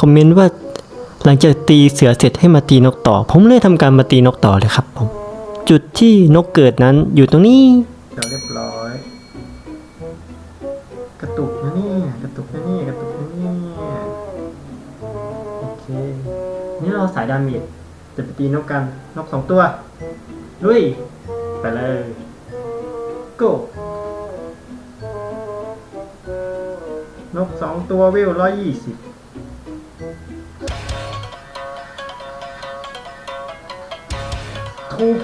คอมเมนต์ว่า หลังจากตีเสือเสร็จให้มาตีนกต่อ ผมเลยทำการมาตีนกต่อเลยครับผม จุดที่นกเกิดนั้นอยู่ตรงนี้เดี๋ยวเรียบร้อย กระตุกนะนี่กระตุกนะนี่กระตุกนะนี่โอเค นี่เราสายดาเมจจะไปตีนกกันนกสองตัวลุยไปเลย go นกสองตัวเวร้อยยี่สิบ ทุบ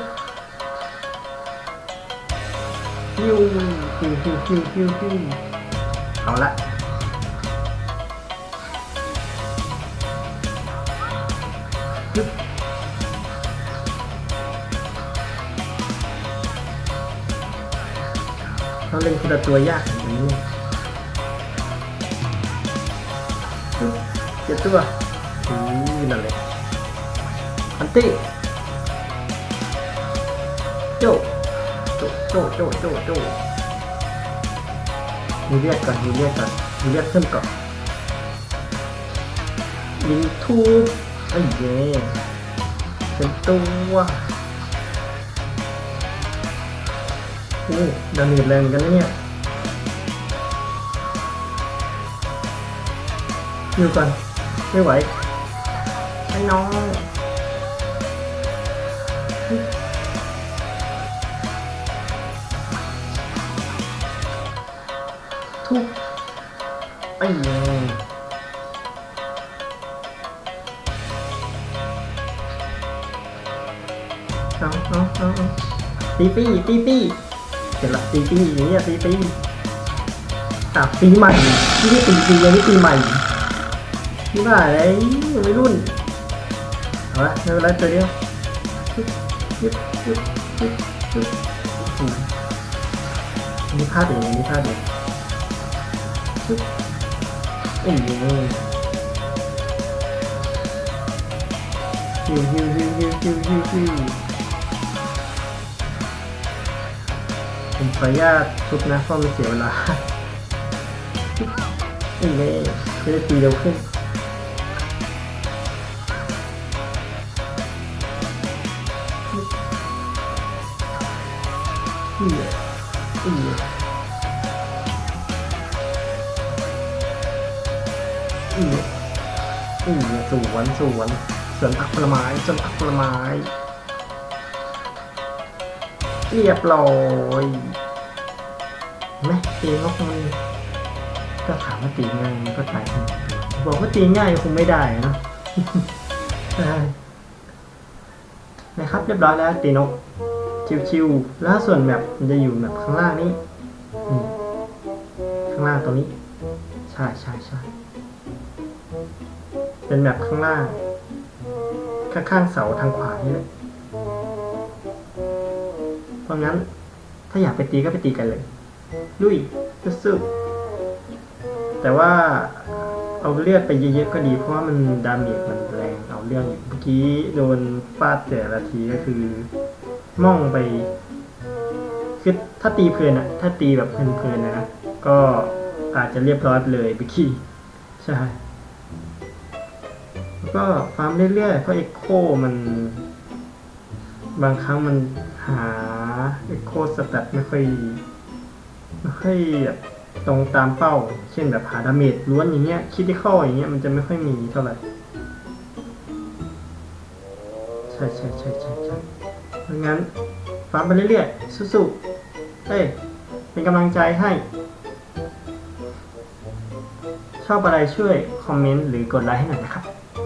ฮิวฮิวฮิวฮิวฮิวฮิวเอาละฮึบเราเล่นคนละตัวยากอย่างนี้เจ็ดตัวอือนั่นเลยอันตี้ โจโจโจโจโจโจมีเรียกก่อนมีเรียกก่อนมีเรียกขึ้นก่อนยิงทูบไอ้เย่เป็นตัวโอ้ดาเมจแรงกันนะเนี่ยอยู่ก่อนไม่ไหวให้น้อง ทุกไอ้เหี้ยเอาเอาเอาเอาตีปี้ตีปี้เสร็จละตีปี้อย่างเงี้ยตีปี้อะปีใหม่ที่นี่ตีปีอันนี้ปีใหม่นี่บ้าอะไรวัยรุ่นเอาละไม่เป็นไรตัวเดียวยึบยึบยึบยึบยึบอือันนี่พลาดเองอันนี่พลาดเอง ยึบโอ้ยฮิวฮิวฮิวฮิวฮิวฮิวฮิวผมขออนุญาตชุบนะเพราะมันเสียเวลานี่เลยจะได้ตีเร็วขึ้นอืออือ อืออือสวนสวนสวนผักผลไม้สวนผักผลไม้ เรียบร้อยเห็นไหมตีนกมันก็ถามว่าตีง่ายมันก็ตายบอกว่าตีง่ายคงไม่ได้เนะนะครับเรียบร้อยแล้วตีนกชิวๆแล้วส่วนแมปมันจะอยู่แมปข้างล่างนี้ข้างล่างตรงนี้ ใช่ใช่ใช่ เป็นแมปข้างล่าง ข้างๆเสาทางขวานี่เลยเพราะงั้นถ้าอยากไปตีก็ไปตีกันเลยลุยสู้ๆแต่ว่าเอาเลือดไปเยอะๆก็ดี เพราะว่ามันดาเมจมันแรงเอาเรื่องอยู่เมื่อกี้โดนฟาดแต่ละทีก็คือม่องไปคือถ้าตีเพลินอะถ้าตีแบบเพลินๆนะก็อาจจะเรียบร้อยไปเลยไปขี้ใช่ ก็ฟาร์มเรื่อยๆ เพราะเอ็กโคมัน บางครั้งมันหาเอ็กโคสแตทไม่ค่อยไม่ค่อยแบบตรงตามเป้า เช่นแบบหาดาเมจล้วนอย่างเงี้ยคิดที่เข้าอย่างเงี้ยมันจะไม่ค่อยมีเท่าไหร่ ใช่ใช่ใช่ใช่ใช่เพราะงั้นฟาร์มไปเรื่อยๆสู้ๆเอ้ยเป็นกำลังใจให้ ชอบอะไรช่วยคอมเมนต์หรือกดไลค์ให้หน่อยนะครับ